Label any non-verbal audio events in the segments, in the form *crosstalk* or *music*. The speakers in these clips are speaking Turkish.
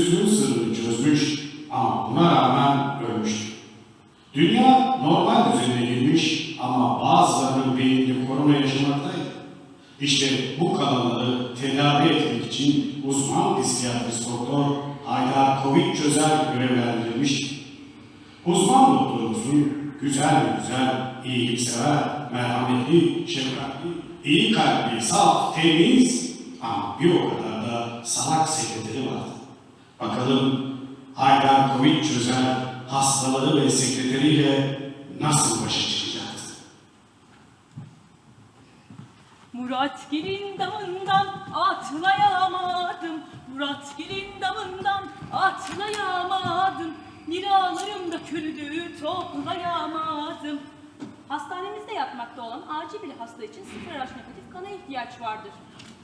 ölümsüzlüğün sırrını çözmüş ama buna rağmen ölmüştü. Dünya normal düzenine girmiş ama bazılarının beyninde korona yaşamaktaydı. İşte bu kalanları tedavi etmek için uzman psikiyatrist doktor Haydar Kovik Çözer görevlendirilmişti. Uzman doktorumuzun güzel güzel, iyiliksever, merhametli, şefkatli, iyi kalpli, saf, temiz ama bir o kadar da salak sekreteri vardı. Bakalım Haydar Kovik Çözer hastaları ve sekreteriyle nasıl başa çıkacaktı? Muratgil'in damından atlayamadım. Muratgil'in damından atlayamadım. Liralarım da küldü toplayamadım. Hastanemizde yatmakta olan acil bir hasta için sıfır RH negatif kana ihtiyaç vardır.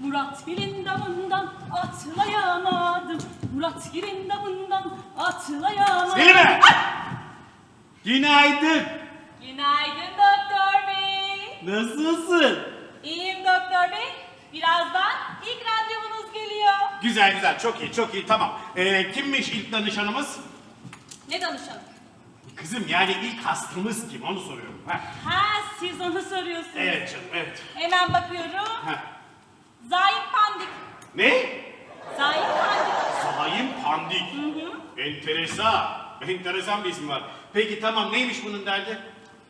Muratgil'in damından atlayamadım. Muratgil'in damından atlayamadım. Selime! Günaydın. Günaydın doktor bey. Nasılsın? İyiyim doktor bey. Birazdan ilk randevunuz geliyor. Güzel güzel çok iyi çok iyi tamam. Ee, kimmiş ilk danışanımız? Ne danışalım? Kızım yani ilk hastamız kim onu soruyorum. Ha. Ha siz onu soruyorsunuz. Evet canım evet. Hemen bakıyorum. Ha. Zahip Pandik. Ne? Zahip Pandik. Sahin Pandik. Enteresan. Enteresan bir isim var. Peki tamam neymiş bunun derdi?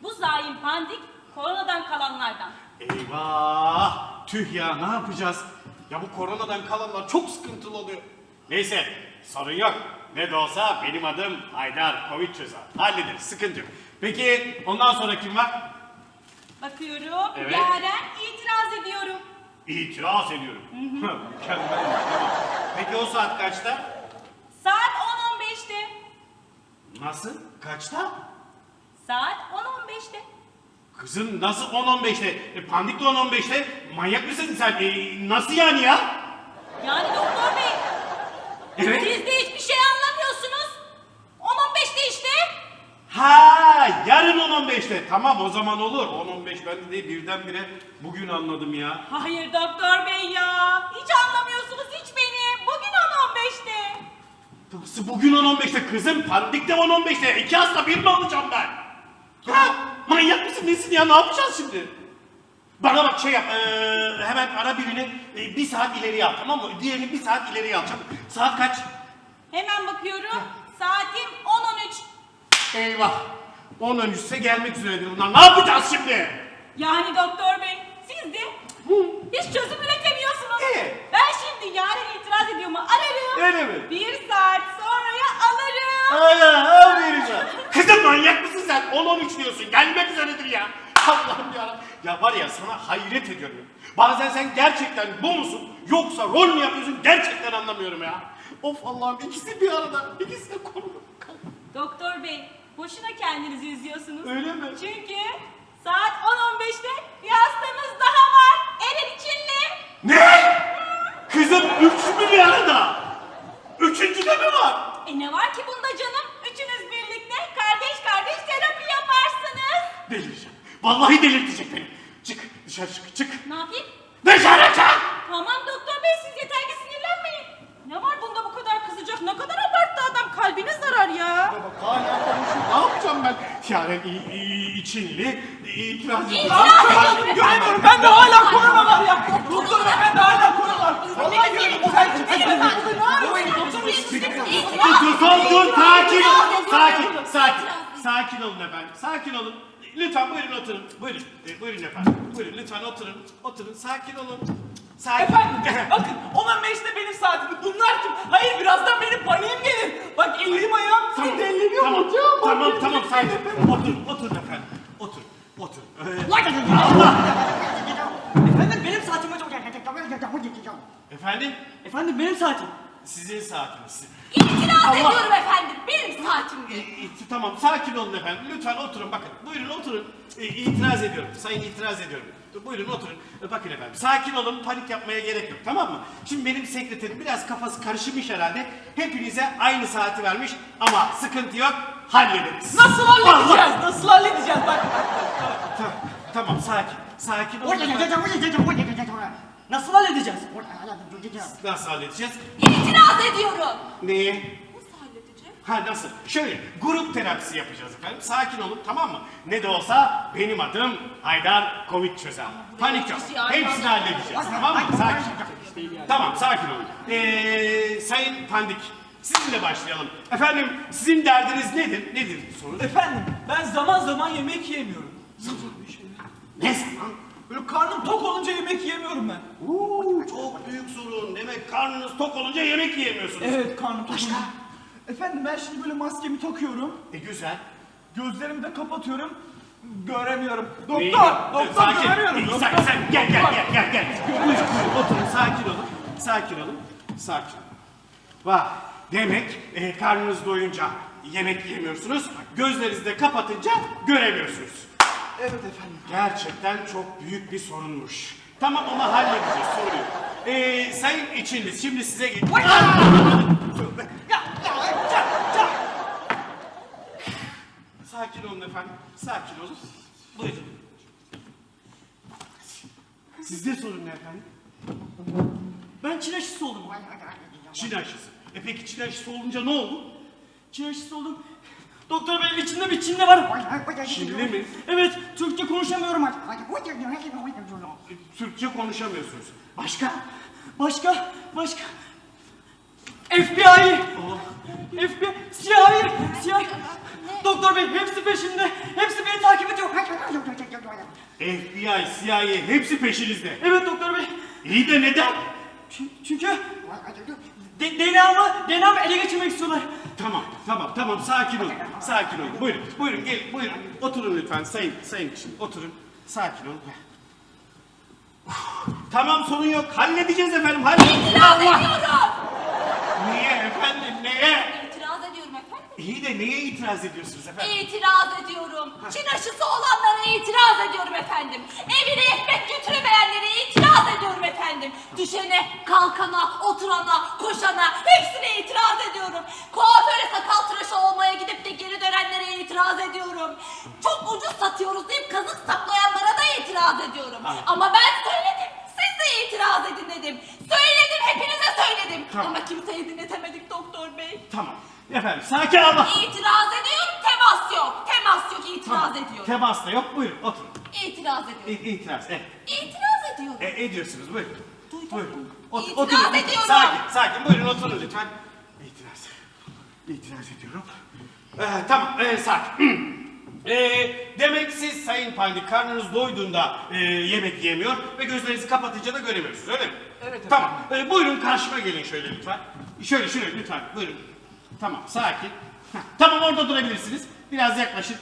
Bu Zahip Pandik koronadan kalanlardan. Eyvah! Tüh ya ne yapacağız? Ya bu koronadan kalanlar çok sıkıntılı oluyor. Neyse sorun yok. Ne de olsa benim adım Haydar Covid çözer. Hallederiz sıkıntı yok. Peki ondan sonra kim var? Bakıyorum. Evet. Yaren itiraz ediyorum. İtiraz ediyorum. Mükemmel. Peki o saat kaçta? Saat 10.15'te. Nasıl? Kaçta? Saat 10.15'te. Kızım nasıl 10-15'te? E, pandik de 10-15'te. Manyak mısın sen? E, nasıl yani ya? Yani doktor bey. Evet. Siz de hiçbir şey anlamıyorsunuz. 10.15'te işte. Ha yarın 10-15'te. Tamam o zaman olur. 10-15 ben de değil birdenbire bugün anladım ya. Hayır doktor bey ya. Hiç anlamıyorsunuz hiç beni. Bugün 10.15'te. Nasıl bugün 10-15'te kızım? Pandik de 10-15'te. İki hasta bir mi alacağım ben? Ha manyak mısın nesin ya ne yapacağız şimdi? Bana bak şey yap eee, hemen ara birini e, bir saat ileriye al tamam mı? Diğerini bir saat ileriye al çabuk. Saat kaç? Hemen bakıyorum. Saatim 10.13. Eyvah. 10 ise gelmek üzeredir bunlar. Ne yapacağız şimdi? Yani doktor bey siz de hiç çözüm üretemiyorsunuz. Ee? Ben şimdi yarın itiraz ediyorum ararım. Öyle mi? Bir saat sonraya alırım. Aa, aferin ya. Kızım manyak mısın sen? 10-13 diyorsun. Gelmek üzeredir ya. *laughs* Allah'ım ya. Ya var ya sana hayret ediyorum. Bazen sen gerçekten bu musun? Yoksa rol mü yapıyorsun? Gerçekten anlamıyorum ya. Of Allah'ım ikisi bir arada. İkisi de konu. Doktor bey boşuna kendinizi üzüyorsunuz. Öyle mi? Çünkü saat 10.15'te bir hastamız daha var. Eren İçinli. Ne? Kızım üç mü bir arada? Üçüncü de mi var? E ne var ki bunda canım? Üçünüz birlikte kardeş kardeş terapi yaparsınız. Delireceğim. Vallahi delirtecek beni. Çık dışarı çık çık. Ne yapayım? Dışarı çık. Tamam doktor bey siz yeter ki sinirlenmeyin. Ne var bunda bu kadar kızacak? Ne kadar abarttı adam kalbine zarar ya. Ya bak hala konuşuyor. Ne yapacağım ben? Yani i- i- içinli itiraz ediyor. İtiraz ediyorum. Görmüyorum. Ben de hala korona var ya. Doktor bey ben de hala korona var. Vallahi görüyorum. Sen kimsin? Dur dur dur sakin. Sakin sakin. Sakin olun efendim. Sakin olun. Lütfen buyurun oturun. Buyurun. E, buyurun efendim. Buyurun lütfen oturun. Oturun. Sakin olun. Sakin. Efendim *laughs* bakın 15'te benim saatim. Bunlar kim? Hayır birazdan benim paniğim gelir. Bak elim ayağım Tamam. titreliyor Tamam. hocam. Tamam Bak, tamam sakin. Oturun. Oturun efendim. Otur. Otur. Ee, Efendim benim saatim hocam. efendim Efendim benim saatim. sizin saatiniz. İtiraz Allah. ediyorum efendim. Benim saatimdi. E, e, tamam sakin olun efendim. Lütfen oturun bakın. Buyurun oturun. E, itiraz ediyorum. Sayın itiraz ediyorum. Buyurun oturun. E, bakın efendim sakin olun. Panik yapmaya gerek yok tamam mı? Şimdi benim sekreterim biraz kafası karışmış herhalde. Hepinize aynı saati vermiş ama sıkıntı yok. Hallederiz. Nasıl halledeceğiz? Allah! Nasıl halledeceğiz? Bak Tamam, sakin. Sakin olun. Nasıl halledeceğiz? Nasıl halledeceğiz? İtiraz ediyorum. Neyi? Ha nasıl? Şöyle grup terapisi yapacağız efendim. Sakin olun tamam mı? Ne de olsa benim adım Haydar Covid çözer. Panik yok. Hepsini halledeceğiz. Tamam mı? Sakin. Tamam sakin olun. Ee, Sayın Pandik sizinle başlayalım. Efendim sizin derdiniz nedir? Nedir sorun? Efendim ben zaman zaman yemek yiyemiyorum. Ne zaman? Böyle karnım tok olunca yemek yiyemiyorum ben. Oo, çok büyük sorun. Demek karnınız tok olunca yemek yiyemiyorsunuz. Evet karnım tok Başka? Efendim ben şimdi böyle maskemi takıyorum. E güzel. Gözlerimi de kapatıyorum. Göremiyorum. İyi. Doktor! Doktor Sakin. göremiyorum. İyi, doktor. Sakin, sakin. Gel gel Doktor. gel gel gel. Buyurun, oturun sakin olun. Sakin olun. Sakin olun. Vah. Demek e, karnınız doyunca yemek yemiyorsunuz. Gözlerinizi de kapatınca göremiyorsunuz. Evet efendim. Gerçekten çok büyük bir sorunmuş. Tamam ama halledeceğiz sorun yok. Ee, sayın içiniz şimdi size gel. *laughs* Sakin olun efendim. Sakin olun. Buyurun. Sizde sorun ne efendim? Ben Çin aşısı oldum. Çin aşısı. E peki Çin aşısı olunca ne oldu? Çin aşısı oldum. Doktor benim içimde bir Çinli var. Çinli mi? Evet, Türkçe konuşamıyorum. E, Türkçe konuşamıyorsunuz. Başka? Başka, başka. FBI! FBI, CIA, CIA. Doktor bey hepsi peşimde. Hepsi beni takip ediyor. FBI, CIA hepsi peşinizde. Evet doktor bey. İyi de neden? Çü- Çünkü de- DNA'mı, DNA'mı ele geçirmek istiyorlar. Tamam, tamam, tamam. Sakin olun. Sakin olun. Buyurun, buyurun. Gelin, buyurun. Oturun lütfen. Sayın, sayın kişi. Oturun. Sakin olun. Uf, Tamam, sorun yok. Halledeceğiz efendim. Halledeceğiz. İtiraz ediyorum. Niye efendim, neye? İtiraz ediyorum efendim. İyi de neye itiraz ediyorsunuz efendim? İtiraz ediyorum. Çin aşısı olanlara itiraz ediyorum efendim. Evine ekmek götüremeyenlere itiraz ediyorum efendim. Düşene, kalkana, oturana, koşana hepsine itiraz ediyorum. Kuaföre sakal tıraşı olmaya gidip de geri dönenlere itiraz ediyorum. Çok ucuz satıyoruz deyip kazık saklayanlara da itiraz ediyorum. Ama ben söyledim. Siz de itiraz edin dedim. Söyledim hepinize söyledim. Tamam. Ama kimseyi dinletemedik doktor bey. Tamam. Efendim, sakin olun. İtiraz ediyorum, temas yok. Temas yok, itiraz ediyorum. Temas da yok. Buyurun, oturun. İtiraz ediyorum. İ- itiraz, evet. İtiraz ediyorum. E, ediyorsunuz, buyurun. Duydun Buyurun. mu? Otur, İtiraz oturun. ediyorum. Sakin, sakin. Buyurun oturun lütfen. İtiraz. İtiraz ediyorum. Ee, tamam, ee, sakin. Ee, *clears throat* demek siz Sayın Pandik karnınız doyduğunda e, yemek yemiyor ve gözlerinizi kapatınca da göremiyorsunuz öyle mi? Evet, efendim. Tamam, ee, buyurun karşıma gelin şöyle lütfen. Şöyle şöyle lütfen, buyurun. Tamam, sakin. Heh, tamam orada durabilirsiniz. Biraz yaklaşın.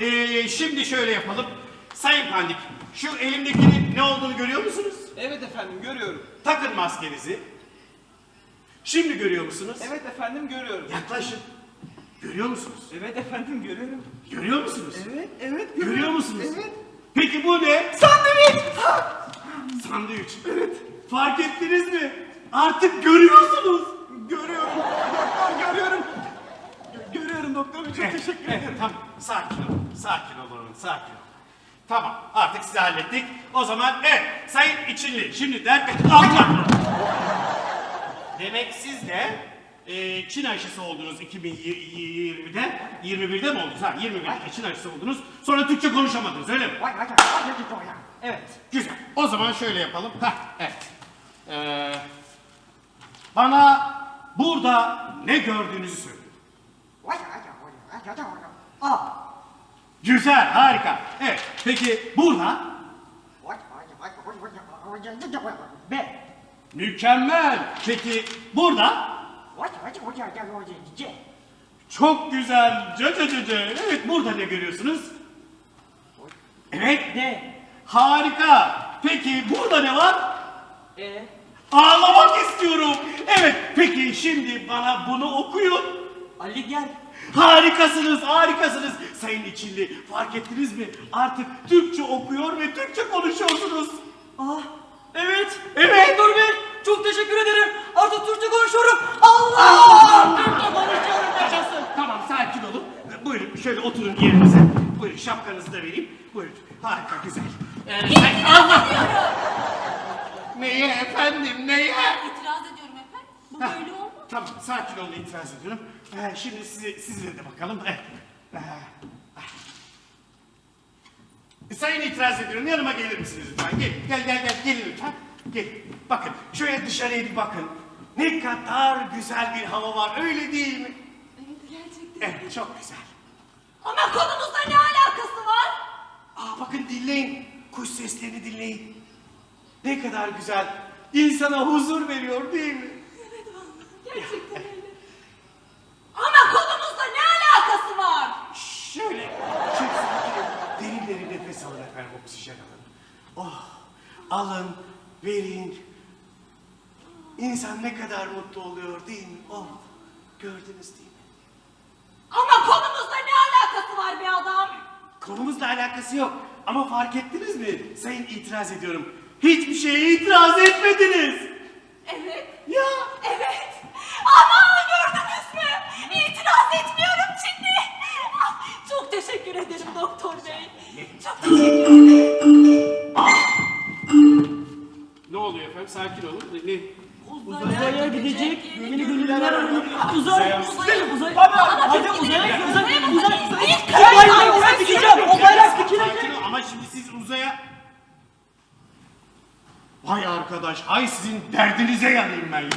Ee, şimdi şöyle yapalım. Sayın Pandik, şu elimdekinin ne olduğunu görüyor musunuz? Evet efendim görüyorum. Takın maskenizi. Şimdi görüyor musunuz? Evet efendim görüyorum. Yaklaşın. Görüyor musunuz? Evet efendim görüyorum. Görüyor musunuz? Evet, evet Görüyor musunuz? Evet. Peki bu ne? Sandviç! Sandviç. Evet. Fark ettiniz mi? Artık görüyorsunuz. Görüyorum. Doktor görüyorum. Gö- Görüyorum doktor bey çok Evet, teşekkür evet, ederim. Tamam. Sakin olun. Sakin olun. Sakin olun. Tamam. Artık sizi hallettik. O zaman evet. Sayın İçinli. Şimdi dert... Allah! Demek siz de e, Çin aşısı oldunuz 2020'de. 21'de mi oldunuz? Ha 21'de Çin aşısı oldunuz. Sonra Türkçe konuşamadınız öyle mi? Evet. Güzel. O zaman şöyle yapalım. Heh, evet. Ee, bana burada ne gördüğünüzü söyleyin. A. Güzel, harika. Evet, peki burada? B. Mükemmel. Peki burada? C. Çok güzel. Cö cö cö cö. Evet, burada ne görüyorsunuz? Evet, D. harika. Peki burada ne var? E. Ağlamak istiyorum. Peki şimdi bana bunu okuyun. Ali gel. Harikasınız, harikasınız. Sayın İçilli, fark ettiniz mi? Artık Türkçe okuyor ve Türkçe konuşuyorsunuz. Ah. Evet. Evet. Doktor bey çok teşekkür ederim. Artık Türkçe konuşuyorum. Allah! Türkçe konuşuyorum yaşasın. Tamam, sakin olun. Buyurun, şöyle oturun yerinize. Buyurun. Şapkanızı da vereyim. Buyurun. Harika güzel. Ee, ediyorum. Neye efendim neye? Bu Heh, böyle olmaz. Tamam sakin olun itiraz ediyorum. Ee, şimdi size, sizlere de bakalım. Ee, ee. Sayın itiraz ediyorum yanıma gelir misiniz lütfen? Gel gel gel gel gelin lütfen. Gel. Bakın şöyle dışarıya bir bakın. Ne kadar güzel bir hava var öyle değil mi? Evet gerçekten. Evet çok güzel. Ama konumuzla ne alakası var? Aa bakın dinleyin. Kuş seslerini dinleyin. Ne kadar güzel. İnsana huzur veriyor değil mi? Gerçekten öyle. Ama konumuzla ne alakası var? Şöyle, çok sakin olun. Derin derin nefes alın efendim, oksijen alın. Oh, alın, verin. İnsan ne kadar mutlu oluyor değil mi? Oh, gördünüz değil mi? Ama konumuzla ne alakası var be adam? Konumuzla alakası yok. Ama fark ettiniz mi? Sayın itiraz ediyorum. Hiçbir şeye itiraz etmediniz. Evet. Ya. Sakin olun. Ne? Uzaya gidecek yeni gönüller aranıyor. Uzay, uzay, uzay. Hadi uzaya, uzay, Uzaya uzay, O bayrağı almışsın. dikeceğim. O bayrak dikilecek. ama şimdi siz uzaya... Vay arkadaş, hay sizin derdinize yanayım ben ya.